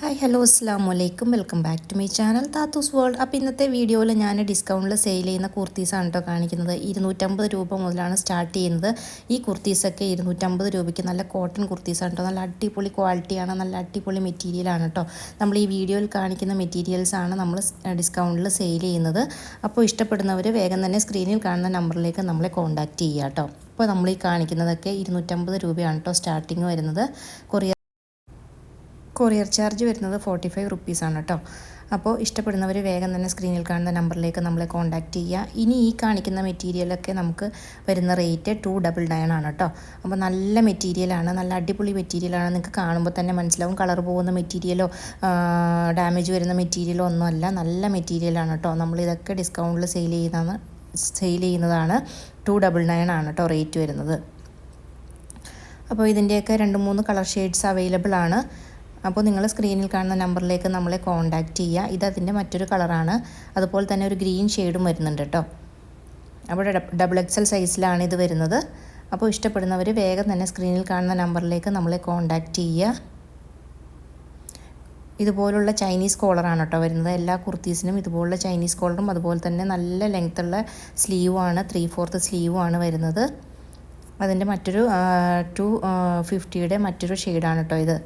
Hi hello അസ്സാം വലൈക്കും welcome back to my channel Thathu's world അപ്പോൾ ഇന്നത്തെ വീഡിയോയിൽ ഞാൻ ഡിസ്കൗണ്ടിൽ സെയിൽ ചെയ്യുന്ന കുർത്തീസാണ് കേട്ടോ കാണിക്കുന്നത്. ഇരുന്നൂറ്റമ്പത് രൂപ മുതലാണ് സ്റ്റാർട്ട് ചെയ്യുന്നത്. ഈ കുർത്തീസൊക്കെ ഇരുന്നൂറ്റമ്പത് രൂപയ്ക്ക് നല്ല കോട്ടൺ കുർത്തീസാണ് കേട്ടോ നല്ല അടിപൊളി ക്വാളിറ്റിയാണ് നല്ല അടിപൊളി മെറ്റീരിയലാണ് കേട്ടോ നമ്മൾ ഈ വീഡിയോയിൽ കാണിക്കുന്ന മെറ്റീരിയൽസാണ് നമ്മൾ ഡിസ്കൗണ്ടിൽ സെയിൽ ചെയ്യുന്നത്. അപ്പോൾ ഇഷ്ടപ്പെടുന്നവർ വേഗം തന്നെ സ്ക്രീനിൽ കാണുന്ന നമ്പറിലേക്ക് നമ്മളെ കോൺടാക്റ്റ് ചെയ്യുക കേട്ടോ അപ്പോൾ നമ്മൾ ഈ കാണിക്കുന്നതൊക്കെ ഇരുന്നൂറ്റമ്പത് രൂപയാണ് കേട്ടോ സ്റ്റാർട്ടിങ് വരുന്നത്. കൊറിയർ കൊറിയർ ചാർജ് വരുന്നത് ഫോർട്ടി ഫൈവ് റുപ്പീസാണ് കേട്ടോ അപ്പോൾ ഇഷ്ടപ്പെടുന്നവർ വേഗം തന്നെ സ്ക്രീനിൽ കാണുന്ന നമ്പറിലേക്ക് നമ്മളെ കോൺടാക്റ്റ് ചെയ്യുക. ഇനി ഈ കാണിക്കുന്ന മെറ്റീരിയലൊക്കെ നമുക്ക് വരുന്ന റേറ്റ് ടു ഡബിൾ നയൻ ആണ് കേട്ടോ അപ്പോൾ നല്ല മെറ്റീരിയലാണ് നല്ല അടിപൊളി മെറ്റീരിയലാണ് നിങ്ങൾക്ക് കാണുമ്പോൾ തന്നെ മനസ്സിലാവും കളർ പോകുന്ന മെറ്റീരിയലോ ഡാമേജ് വരുന്ന മെറ്റീരിയലോ ഒന്നുമല്ല. നല്ല മെറ്റീരിയലാണ് കേട്ടോ നമ്മൾ ഇതൊക്കെ ഡിസ്കൗണ്ടിൽ സെയിൽ ചെയ്യുന്നതാണ് സെയിൽ ചെയ്യുന്നതാണ് ടു ഡബിൾ നയൻ ആണ് കേട്ടോ റേറ്റ് വരുന്നത്. അപ്പോൾ ഇതിന്റെയൊക്കെ രണ്ട് മൂന്ന് കളർ ഷെയ്ഡ്സ് അവൈലബിൾ ആണ്. അപ്പോൾ നിങ്ങൾ സ്ക്രീനിൽ കാണുന്ന നമ്പറിലേക്ക് നമ്മളെ കോൺടാക്റ്റ് ചെയ്യുക. ഇത് അതിന്റെ മറ്റൊരു കളറാണ് അതുപോലെ തന്നെ ഒരു ഗ്രീൻ ഷെയ്ഡും വരുന്നുണ്ട് കേട്ടോ. അപ്പോൾ ഡബിൾ എക്സൽ സൈസിലാണ് ഇത് വരുന്നത്. അപ്പോൾ ഇഷ്ടപ്പെടുന്നവർ വേഗം തന്നെ സ്ക്രീനിൽ കാണുന്ന നമ്പറിലേക്ക് നമ്മളെ കോൺടാക്റ്റ് ചെയ്യുക. ഇതുപോലുള്ള ചൈനീസ് കോളറാണ് കേട്ടോ വരുന്നത്. എല്ലാ കുർത്തീസിനും ഇതുപോലുള്ള ചൈനീസ് കോളറും അതുപോലെ തന്നെ നല്ല ലെങ്ത്തുള്ള സ്ലീവുമാണ് ത്രീ ഫോർത്ത് സ്ലീവുമാണ് വരുന്നത്. അതിന്റെ മറ്റൊരു ടു ഫിഫ്റ്റിയുടെ മറ്റൊരു ഷെയ്ഡാണ് കേട്ടോ ഇത്.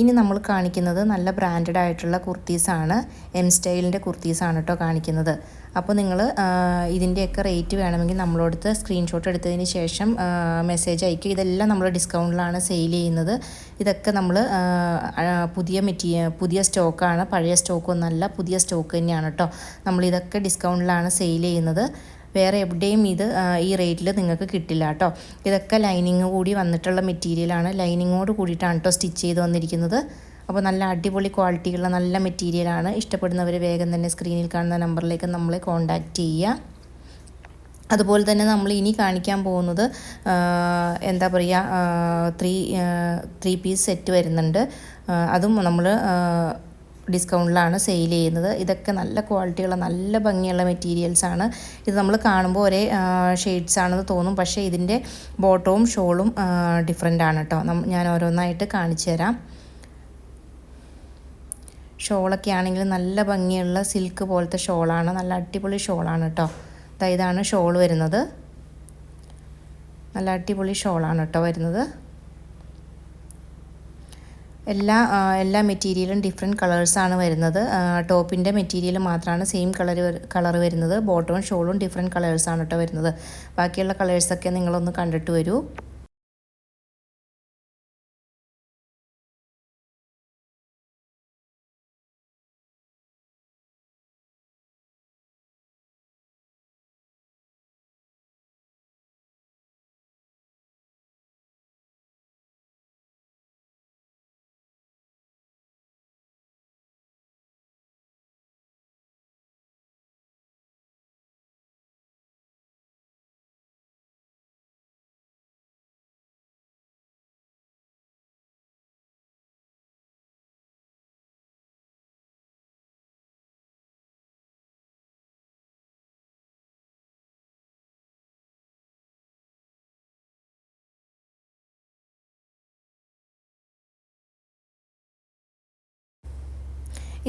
ഇനി നമ്മൾ കാണിക്കുന്നത് നല്ല ബ്രാൻഡഡ് ആയിട്ടുള്ള കുർത്തീസാണ് എം സ്റ്റൈലിന്റെ കുർത്തീസാണ് കേട്ടോ കാണിക്കുന്നത്. അപ്പോൾ നിങ്ങൾ ഇതിന്റെയൊക്കെ റേറ്റ് വേണമെങ്കിൽ നമ്മളോടുത്ത് സ്ക്രീൻഷോട്ട് എടുത്തതിന് ശേഷം മെസ്സേജ് അയക്കുക. ഇതെല്ലാം നമ്മൾ ഡിസ്കൗണ്ടിലാണ് സെയിൽ ചെയ്യുന്നത്. ഇതൊക്കെ നമ്മൾ പുതിയ മെറ്റീരിയൽ പുതിയ സ്റ്റോക്കാണ് പഴയ സ്റ്റോക്കൊന്നല്ല പുതിയ സ്റ്റോക്ക് തന്നെയാണ് കേട്ടോ നമ്മളിതൊക്കെ ഡിസ്കൗണ്ടിലാണ് സെയിൽ ചെയ്യുന്നത്. വേറെ എവിടെയും ഇത് ഈ റേറ്റിൽ നിങ്ങൾക്ക് കിട്ടില്ല കേട്ടോ ഇതൊക്കെ ലൈനിങ് കൂടി വന്നിട്ടുള്ള മെറ്റീരിയലാണ് ലൈനിങ്ങോട് കൂടിയിട്ടാണ് കേട്ടോ സ്റ്റിച്ച് ചെയ്ത് വന്നിരിക്കുന്നത്. അപ്പോൾ നല്ല അടിപൊളി ക്വാളിറ്റിയുള്ള നല്ല മെറ്റീരിയലാണ് ഇഷ്ടപ്പെടുന്നവർ വേഗം തന്നെ സ്ക്രീനിൽ കാണുന്ന നമ്പറിലേക്ക് നമ്മളെ കോൺടാക്റ്റ് ചെയ്യുക. അതുപോലെ തന്നെ നമ്മൾ ഇനി കാണിക്കാൻ പോകുന്നത് എന്താ പറയുക ത്രീ ത്രീ പീസ് സെറ്റ് വരുന്നുണ്ട്. അതും നമ്മൾ ഡിസ്കൗണ്ടിലാണ് സെയിൽ ചെയ്യുന്നത്. ഇതൊക്കെ നല്ല ക്വാളിറ്റിയുള്ള നല്ല ഭംഗിയുള്ള മെറ്റീരിയൽസാണ് ഇത് നമ്മൾ കാണുമ്പോൾ ഒരേ ഷെയ്ഡ്സ് ആണെന്ന് തോന്നും. പക്ഷേ ഇതിന്റെ ബോട്ടവും ഷോളും ഡിഫറെന്റ് ആണ് കേട്ടോ ഞാൻ ഓരോന്നായിട്ട് കാണിച്ചു തരാം. ഷോളൊക്കെ ആണെങ്കിൽ നല്ല ഭംഗിയുള്ള സിൽക്ക് പോലത്തെ ഷോളാണ് നല്ല അടിപൊളി ഷോളാണ് കേട്ടോ ഇതാണ് ഷോൾ വരുന്നത്. നല്ല അടിപൊളി ഷോളാണ് കേട്ടോ വരുന്നത്. എല്ലാ എല്ലാ മെറ്റീരിയലും ഡിഫറെന്റ് കളേഴ്സാണ് വരുന്നത്. ടോപ്പിന്റെ മെറ്റീരിയൽ മാത്രമാണ് സെയിം കളർ കളർ വരുന്നത്. ബോട്ടവും ഷോളും ഡിഫറെന്റ് കളേഴ്സാണ് കേട്ടോ വരുന്നത്. ബാക്കിയുള്ള കളേഴ്സൊക്കെ നിങ്ങളൊന്ന് കണ്ടിട്ട് വരൂ.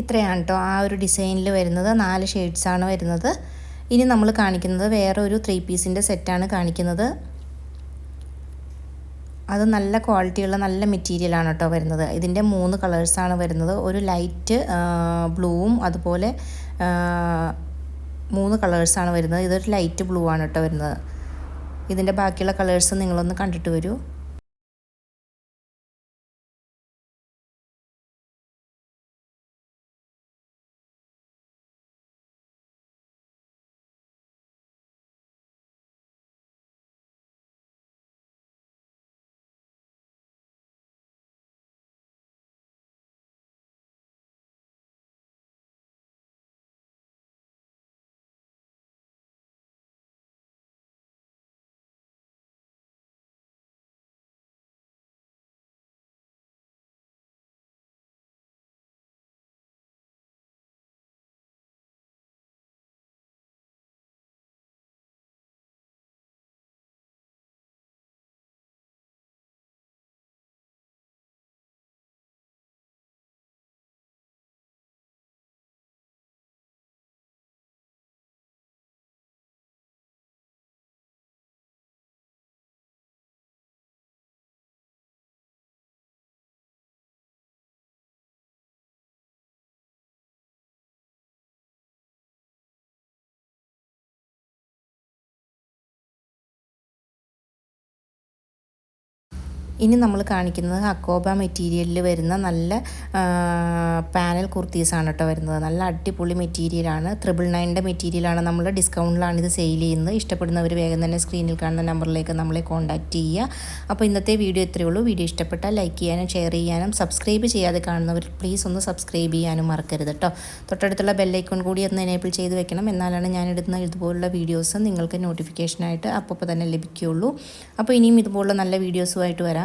ഇത്രയാണ് കേട്ടോ ആ ഒരു ഡിസൈനിൽ വരുന്നത്. നാല് ഷെയ്ഡ്സാണ് വരുന്നത്. ഇനി നമ്മൾ കാണിക്കുന്നത് വേറെ ഒരു ത്രീ പീസിന്റെ സെറ്റാണ് കാണിക്കുന്നത്. അത് നല്ല ക്വാളിറ്റിയുള്ള നല്ല മെറ്റീരിയലാണ് കേട്ടോ വരുന്നത്. ഇതിന്റെ മൂന്ന് കളേഴ്സാണ് വരുന്നത്. ഒരു ലൈറ്റ് ബ്ലൂവും അതുപോലെ മൂന്ന് കളേഴ്സാണ് വരുന്നത്. ഇതൊരു ലൈറ്റ് ബ്ലൂ ആണ് കേട്ടോ വരുന്നത്. ഇതിന്റെ ബാക്കിയുള്ള കളേഴ്സ് നിങ്ങളൊന്ന് കണ്ടിട്ട് വരൂ. ഇനി നമ്മൾ കാണിക്കുന്നത് അക്കോബ മെറ്റീരിയലിൽ വരുന്ന നല്ല പാനൽ കുർത്തീസാണ് കേട്ടോ വരുന്നത്. നല്ല അടിപൊളി മെറ്റീരിയലാണ്. ത്രിബിൾ നയന്റെ മെറ്റീരിയലാണ് നമ്മൾ ഡിസ്കൗണ്ടിലാണ് ഇത് സെയിൽ ചെയ്യുന്നത്. ഇഷ്ടപ്പെടുന്നവർ വേഗം തന്നെ സ്ക്രീനിൽ കാണുന്ന നമ്പറിലേക്ക് നമ്മളെ കോൺടാക്റ്റ് ചെയ്യുക. അപ്പോൾ ഇന്നത്തെ വീഡിയോ ഇത്രയേ ഉള്ളൂ. വീഡിയോ ഇഷ്ടപ്പെട്ടാൽ ലൈക്ക് ചെയ്യാനും ഷെയർ ചെയ്യാനും സബ്സ്ക്രൈബ് ചെയ്യാതെ കാണുന്നവർ പ്ലീസ് ഒന്ന് സബ്സ്ക്രൈബ് ചെയ്യാനും മറക്കരുത് കേട്ടോ. തൊട്ടടുത്തുള്ള ബെല്ലൈക്കൺ കൂടി ഒന്ന് എനേബിൾ ചെയ്ത് വെക്കണം. എന്നാലാണ് ഞാൻ എടുക്കുന്ന ഇതുപോലുള്ള വീഡിയോസ് നിങ്ങൾക്ക് നോട്ടിഫിക്കേഷനായിട്ട് അപ്പോൾ തന്നെ ലഭിക്കുകയുള്ളൂ. അപ്പോൾ ഇനിയും ഇതുപോലുള്ള നല്ല വീഡിയോസുമായിട്ട് വരാം.